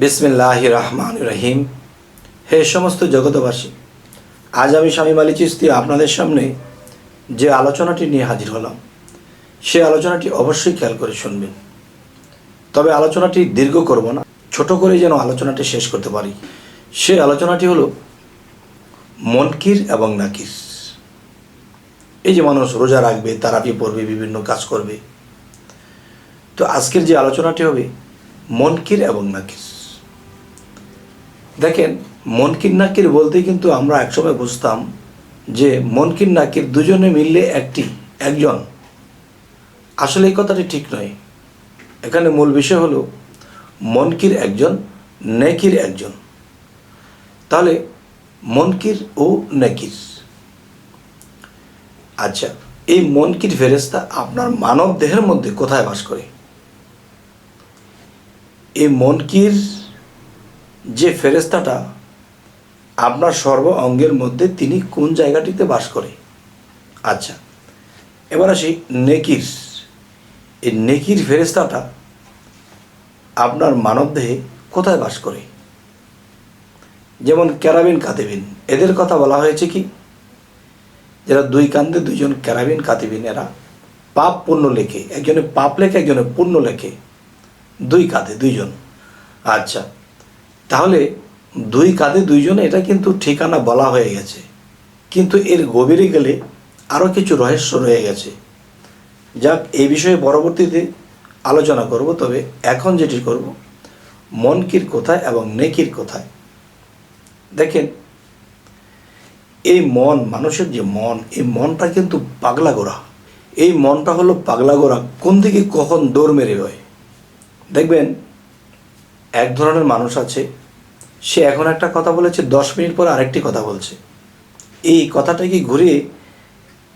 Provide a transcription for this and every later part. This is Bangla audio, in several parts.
বিসমিল্লাহ রহমান রহিম। হে সমস্ত জগতবাসী আজ আমি স্বামী মালি চিস্তি আপনাদের সামনে যে আলোচনাটি নিয়ে হাজির হলাম, সে আলোচনাটি অবশ্যই খেয়াল করে শুনবেন। তবে আলোচনাটি দীর্ঘ করব না, ছোট করে যেন আলোচনাটি শেষ করতে পারি। সে আলোচনাটি হলো মনকির এবং নাকির। এই যে মানুষ রোজা রাখবে তারাপি পড়বে, বিভিন্ন কাজ করবে। তো আজকের যে আলোচনাটি হবে মনকির এবং নাকির। দেখেন মনকির নাকির বলতে কিন্তু আমরা একসময় বুঝতাম যে মনকির নাকির দুজনে মিললে একটি, একজন। আসলে এই কথাটি ঠিক নয়। এখানে মূল বিষয় হলো মনকির একজন, নেকির একজন। তাহলে মনকির ও নেকির। আচ্ছা এই মনকির ফেরেস্তা আপনার মানব দেহের মধ্যে কোথায় বাস করে? এই মনকির যে ফেরেস্তাটা আপনার সর্ব অঙ্গের মধ্যে তিনি কোন জায়গাটিতে বাস করে? আচ্ছা এবার আসি নেকির। এই নেকির ফেরেস্তাটা আপনার মানবদেহে কোথায় বাস করে? যেমন ক্যারাবিন কাতিবিন, এদের কথা বলা হয়েছে কি? যারা দুই কান্দে দুইজন ক্যারাবিন কাতিবিন, এরা পাপ পুণ্য লেখে, একজনে পাপ লেখে, একজনে পুণ্য লেখে, দুই কাঁধে দুইজন। আচ্ছা তাহলে দুই কাঁধে দুইজন এটা কিন্তু ঠিকানা বলা হয়ে গেছে। কিন্তু এর গভীরে গেলে আরও কিছু রহস্য রয়ে গেছে। যাক, এই বিষয়ে পরবর্তীতে আলোচনা করব, তবে এখন যেটি করব, মনকির কোথায় এবং নেকির কোথায় দেখেন, এই মন, মানুষের যে মন, এই মনটা কিন্তু পাগলা গোড়া এই মনটা হলো পাগলা গোড়া কোন দিকে কখন দৌড় মেরে হয় দেখবেন, এক ধরনের মানুষ আছে সে এখন একটা কথা বলেছে, দশ মিনিট পরে আরেকটি কথা বলছে। এই কথাটাকে ঘুরিয়ে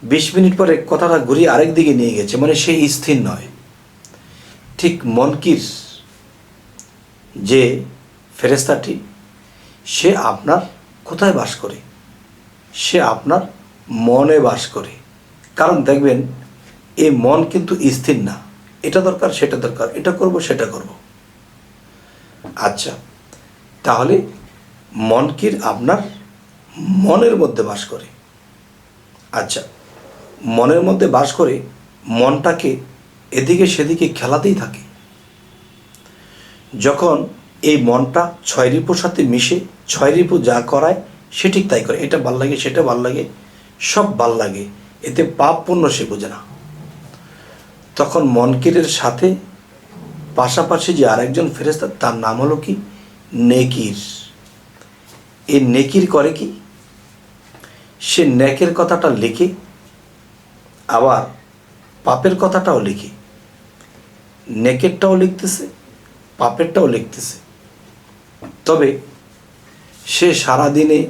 বিশ মিনিট পরে কথাটা ঘুরিয়ে আরেক দিকে নিয়ে গেছে? মানে সে স্থির নয়। ঠিক মনকির যে ফেরেস্তাটি সে আপনার কোথায় বাস করে? সে আপনার মনে বাস করে। কারণ দেখবেন, এই মন কিন্তু স্থির না। এটা দরকার, সেটা দরকার, এটা করব, সেটা করব। আচ্ছা তাহলে মনকির আপনার মনের মধ্যে বাস করে। আচ্ছা মনের মধ্যে বাস করে মনটাকে এদিকে সেদিকে খেলাতেই থাকে। যখন এই মনটা ছয় রিপুর সাথে মিশে ছয় রিপু যা করায় সে ঠিক তাই করে। এটা ভালো লাগে, সেটা ভালো লাগে, সব ভালো লাগে, এতে পাপ পুণ্য সে বোঝে না। তখন মনকিরের সাথে পাশাপাশি যে আরেকজন ফেরেস্তা তার নাম হলো কি? নেকির। এই নেকির করে কি? সে নেকের কথাটা লিখে, আবার পাপের কথাটাও লিখে। নেকেরটাও লিখতেছে, পাপেরটাও লিখতেছে। তবে সে সারাদিনে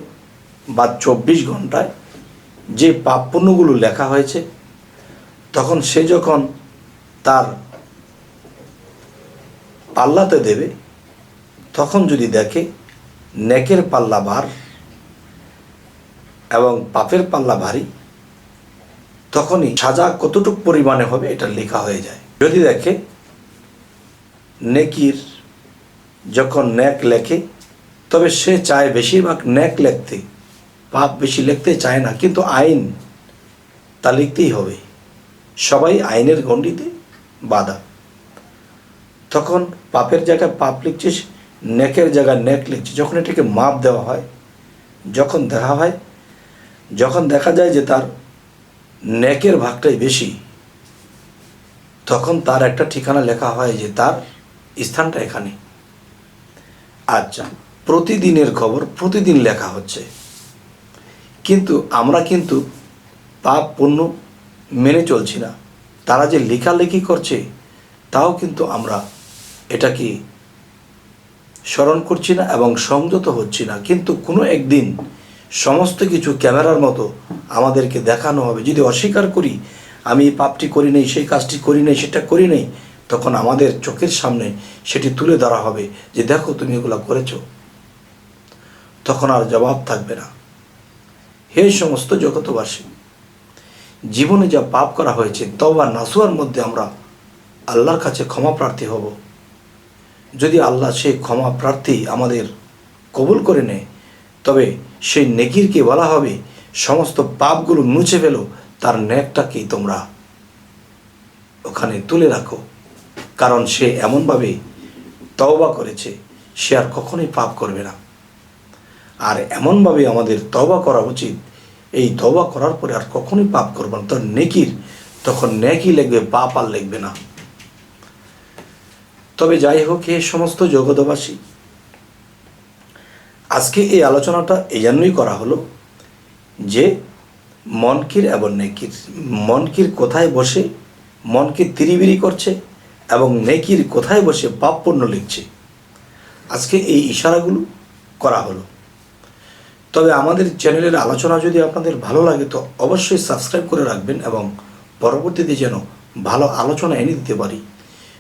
বা চব্বিশ ঘন্টায় যে পাপ পুণ্যগুলো লেখা হয়েছে, তখন সে যখন তার পাল্লাতে দেবে তখন যদি দেখে নেকের পাল্লা ভার এবং পাপের পাল্লা ভারী তখনই সাজা কতটুক পরিমাণে হবে এটা লেখা হয়ে যায়। যদি দেখে নেকির যখন ন্যাক লেখে, তবে সে চায় বেশিরভাগ ন্যাক লিখতে, পাপ বেশি লিখতে চায় না, কিন্তু আইন তা লিখতেই হবে। সবাই আইনের গণ্ডিতে বাধা। তখন পাপের জায়গায় পাপ লিখছিস নেকের জায়গায় নেক লিখছিস যখন এটাকে মাপ দেওয়া হয়, যখন দেখা হয়, যখন দেখা যায় যে তার নেকের ভাগটাই বেশি, তখন তার একটা ঠিকানা লেখা হয় যে তার স্থানটা এখানে। আচ্ছা প্রতিদিনের খবর প্রতিদিন লেখা হচ্ছে। কিন্তু আমরা কিন্তু পাপ পণ্য মেনে চলছি না। তারা যে লেখালেখি করছে, তাও কিন্তু আমরা এটাকে স্মরণ করছি না এবং সংযত হচ্ছি না। কিন্তু কোনো একদিন সমস্ত কিছু ক্যামেরার মতো আমাদেরকে দেখানো হবে। যদি অস্বীকার করি, আমি এই পাপটি করি নেই, সেই কাজটি করি নেই, সেটা করি নেই, তখন আমাদের চোখের সামনে সেটি তুলে ধরা হবে যে দেখো তুমি এগুলো করেছ। তখন আর জবাব থাকবে না। হে সমস্ত জগতবাসী জীবনে যা পাপ করা হয়েছে তবা নাসুয়ার মধ্যে আমরা আল্লাহর কাছে ক্ষমা প্রার্থী হব। যদি আল্লাহ সে ক্ষমা প্রার্থী আমাদের কবুল করে নেয়, তবে সেই নেকিরকে বলা হবে, সমস্ত পাপগুলো মুছে ফেলো, তার ন্যাকটাকে তোমরা ওখানে তুলে রাখো। কারণ সে এমনভাবে তওবা করেছে, সে আর কখনোই পাপ করবে না। আর এমনভাবে আমাদের তওবা করা উচিত, এই তওবা করার পরে আর কখনোই পাপ করব না। তোর নেকির, তখন নেকি লিখবে, পাপ আর লিখবে না। তবে যাই হোক এ সমস্ত জগতবাসী আজকে এই আলোচনাটা এই জন্যই করা হলো যে মনকির এবং নেকির, মনকির কোথায় বসে, মনকে তিরিবিরি করছে এবং নেকির কোথায় বসে পাপ পণ্য লিখছে, আজকে এই ইশারাগুলো করা হলো। তবে আমাদের চ্যানেলের আলোচনা যদি আপনাদের ভালো লাগে, তো অবশ্যই সাবস্ক্রাইব করে রাখবেন এবং পরবর্তীতে যেন ভালো আলোচনা এনে দিতে পারি।